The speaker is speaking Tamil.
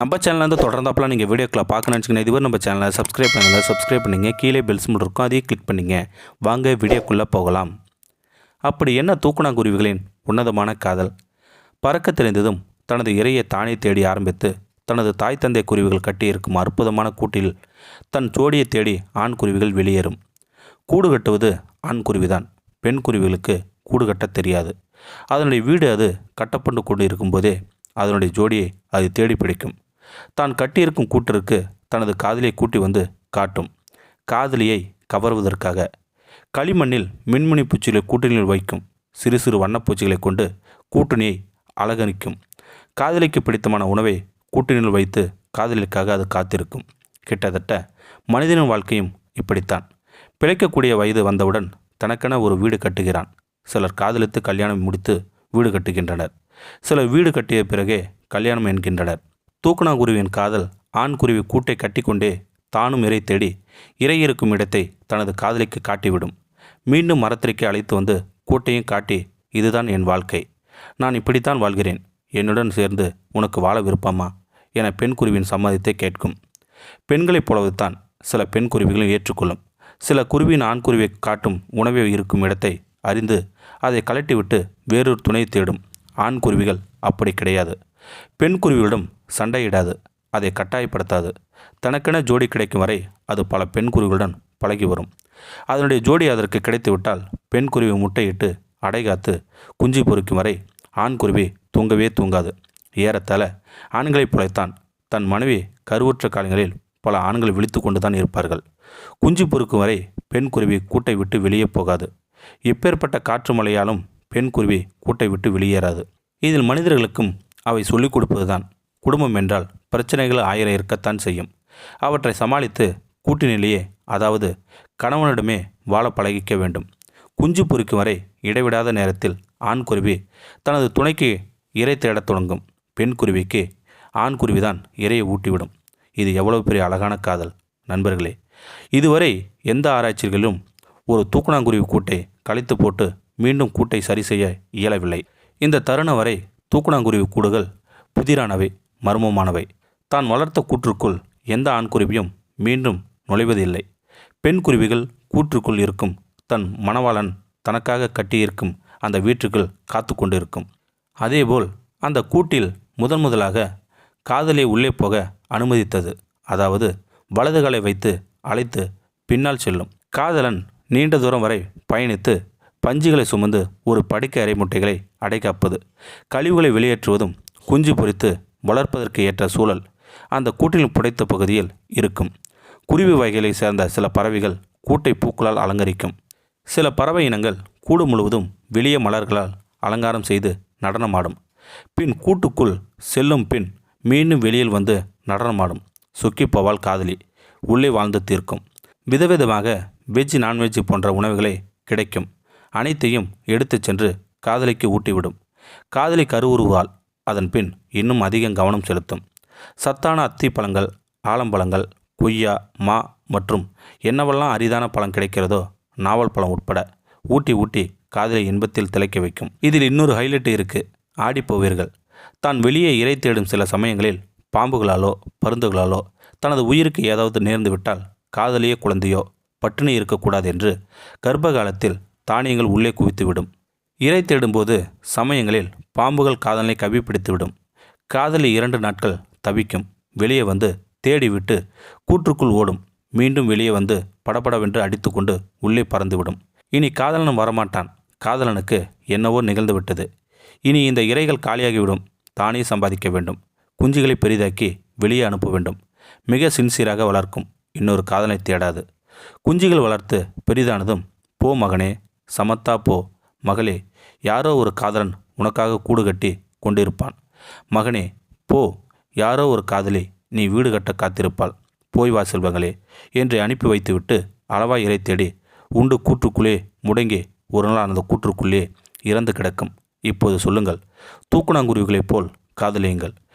நம்ம சேனல்லேருந்து தொடர்ந்தாப்பெல்லாம் நீங்கள் வீடியோக்கில் பார்க்கணும்னு வச்சுக்கோங்க இதுவரை நம்ம சேனலை சப்ஸ்கிரைப் பண்ணுங்கள் சப்ஸ்கிரைப் பண்ணிங்க. கீழே பெல்ஸ் மட்டும் இருக்கும் அதையும் கிளிக் பண்ணிங்க. வாங்க வீடியோக்குள்ளே போகலாம். அப்படி என்ன தூக்குனாங்குருவிகளின் உன்னதமான காதல்? பறக்க தெரிந்ததும் தனது இரையை தானே தேடி ஆரம்பித்து தனது தாய் தந்தை குருவிகள் கட்டியிருக்கும் அற்புதமான கூட்டில் தன் ஜோடியை தேடி ஆண் குருவிகள் வெளியேறும். கூடு கட்டுவது ஆண் குருவிதான். பெண் குருவிகளுக்கு கூடு கட்டத் தெரியாது. அதனுடைய வீடு அது கட்டப்பட்டு கொண்டு இருக்கும்போதே அதனுடைய ஜோடியை அது தேடி பிடிக்கும். தான் கட்டியிருக்கும் கூட்டிற்கு தனது காதலியை கூட்டி வந்து காட்டும். காதலியை கவர்வதற்காக. களிமண்ணில் மின்முனி பூச்சிகளை கூட்டணியில் வைக்கும் சிறு சிறு வண்ணப்பூச்சிகளை கொண்டு கூட்டணியை அலங்கரிக்கும். காதலிக்கு பிடித்தமான உணவை கூட்டணியில் வைத்து காதலிக்காக அது காத்திருக்கும். கிட்டத்தட்ட மனிதனின் வாழ்க்கையும் இப்படித்தான். பிழைக்கக்கூடிய வயது வந்தவுடன் தனக்கென ஒரு வீடு கட்டுகிறான். சிலர் காதலித்து கல்யாணம் முடித்து வீடு கட்டுகின்றனர். சிலர் வீடு கட்டிய பிறகே கல்யாணம் என்கின்றனர். தூக்கணாங்குருவியின் காதல் ஆண் குருவி கூட்டை கட்டிக்கொண்டே தானும் இறை தேடி இறை இருக்கும் இடத்தை தனது காதலிக்கு காட்டிவிடும். மீண்டும் மரத்திற்கே அழைத்து வந்து கூட்டையும் காட்டி இதுதான் என் வாழ்க்கை. நான் இப்படித்தான் வாழ்கிறேன். என்னுடன் சேர்ந்து உனக்கு வாழ விருப்பமா? என பெண் குருவின் சம்மதத்தை கேட்கும். பெண்களைப் போலவுதான் சில பெண் குருவிகளும் ஏற்றுக்கொள்ளும். சில குருவியின் ஆண் காட்டும் உணவை இருக்கும் இடத்தை அறிந்து அதை கலட்டிவிட்டு வேறொரு துணை தேடும் ஆண் குருவிகள் அப்படி கிடையாது. பெண் குருவிகளிடம் சண்டையிடாது அதை கட்டாயப்படுத்தாது. தனக்கென ஜோடி கிடைக்கும் வரை அது பல பெண் குருவிகளுடன் பழகி வரும். அதனுடைய ஜோடி அதற்கு கிடைத்துவிட்டால் பெண் குருவி முட்டையிட்டு அடைகாத்து குஞ்சு பொறிக்கும் வரை ஆண் குருவி தூங்கவே தூங்காது. ஏறத்தாழ ஆண்களைப் போலத்தான் தன் மனைவி கருவுற்ற காலங்களில் பல ஆண்கள் விழித்து கொண்டு தான் இருப்பார்கள். குஞ்சு பொறுக்கும் வரை பெண் குருவி கூட்டை விட்டு வெளியே போகாது. எப்பேற்பட்ட காற்று மழையாலும் பெண் குருவி கூட்டை விட்டு வெளியேறாது. இதில் மனிதர்களுக்கும் அவை சொல்லிக் கொடுப்பதுதான். குடும்பம் என்றால் பிரச்சனைகள் ஆயிரம் இருக்கத்தான் செய்யும். அவற்றை சமாளித்து கூட்டினிலேயே அதாவது கணவனிடமே வாழ பழகிக்க வேண்டும். குஞ்சு பொறிக்கும் வரை இடைவிடாத நேரத்தில் ஆண் குருவி தனது துணைக்கு இரை தேடத் தொடங்கும். பெண் குருவிக்கு ஆண் குருவிதான் இரையை ஊட்டிவிடும். இது எவ்வளவு பெரிய அழகான காதல். நண்பர்களே இதுவரை எந்த ஆராய்ச்சிகளிலும் ஒரு தூக்குணாங்குருவி கூட்டை கழித்து போட்டு மீண்டும் கூட்டை சரி செய்ய இயலவில்லை. இந்த தருணம் வரை தூக்குணாங்குருவி கூடுகள் புதிரானவை மர்மமானவை. தான் வளர்த்த கூற்றுக்குள் எந்த ஆண்குருவியும் மீண்டும் நுழைவதில்லை. பெண் குருவிகள் கூற்றுக்குள் இருக்கும் தன் மணவாளன் தனக்காக கட்டியிருக்கும் அந்த வீட்டுக்குள் காத்து கொண்டிருக்கும். அதேபோல் அந்த கூட்டில் முதன் முதலாக காதலை உள்ளே போக அனுமதித்தது. அதாவது வலதுகளை வைத்து அழைத்து பின்னால் செல்லும். காதலன் நீண்ட தூரம் வரை பயணித்து பஞ்சுகளை சுமந்து ஒரு படுக்கை அறை முட்டைகளை அடைக்காப்பது கழிவுகளை வெளியேற்றுவதும் குஞ்சு பொரித்து வளர்ப்பதற்கு ஏற்ற சூழல் அந்த கூட்டில் புடைத்த பகுதியில் இருக்கும். குருவி வகைகளை சேர்ந்த சில பறவைகள் கூட்டை பூக்களால் அலங்கரிக்கும். சில பறவை இனங்கள் கூடு முழுவதும் வெளியே மலர்களால் அலங்காரம் செய்து நடனமாடும். பின் கூட்டுக்குள் செல்லும் பின் மீண்டும் வெளியில் வந்து நடனமாடும். சுக்கி போவால் காதலி உள்ளே வாழ்ந்து தீர்க்கும். விதவிதமாக வெஜ் நான்வெஜ் போன்ற உணவுகளை கிடைக்கும். அனைத்தையும் எடுத்துச் சென்று காதலிக்கு ஊட்டிவிடும். காதலி கருவுருவால் அதன் பின் இன்னும் அதிகம் கவனம் செலுத்தும். சத்தான அத்தி பழங்கள் ஆலம்பழங்கள் கொய்யா மா மற்றும் என்னவெல்லாம் அரிதான பழம் கிடைக்கிறதோ நாவல் பழம் உட்பட ஊட்டி ஊட்டி காதலை இன்பத்தில் திளைக்க வைக்கும். இதில் இன்னொரு ஹைலைட் இருக்கு. ஆடி போவீர்கள் தான் வெளியே இறை தேடும் சில சமயங்களில் பாம்புகளாலோ பருந்துகளாலோ தனது உயிருக்கு ஏதாவது நேர்ந்துவிட்டால் காதலியே குழந்தையோ பட்டினி இருக்கக்கூடாது என்று கர்ப்ப காலத்தில் தானியங்கள் உள்ளே குவித்துவிடும். இறை தேடும்போது சமயங்களில் பாம்புகள் காதலை கவி பிடித்துவிடும் காதலி இரண்டு நாட்கள் தவிக்கும். வெளியே வந்து தேடிவிட்டு கூற்றுக்குள் ஓடும். மீண்டும் வெளியே வந்து படபடவென்று அடித்துக்கொண்டு உள்ளே பறந்துவிடும். இனி காதலன் வரமாட்டான். காதலனுக்கு என்னவோ நிகழ்ந்துவிட்டது. இனி இந்த இறைகள் காலியாகிவிடும். தானே சம்பாதிக்க வேண்டும். குஞ்சுகளை பெரிதாக்கி வெளியே அனுப்ப வேண்டும். மிக சின்சியராக வளர்க்கும். இன்னொரு காதலை தேடாது. குஞ்சுகள் வளர்த்து பெரிதானதும் போ மகனே சமத்தா போ. மகளே யாரோ ஒரு காதலன் உனக்காக கூடு கட்டி கொண்டிருப்பான். மகனே போ. யாரோ ஒரு காதலி நீ வீடு கட்ட காத்திருப்பாள். போய் வா செல்வங்களே என்று அனுப்பி வைத்துவிட்டு அளவாய் இறை தேடி உண்டு கூற்றுக்குள்ளே முடங்கி ஒரு நாள் அந்த கூற்றுக்குள்ளே இறந்து கிடக்கும். இப்போது சொல்லுங்கள் தூக்குனாங்குருவிகளைப் போல் காதலியுங்கள்.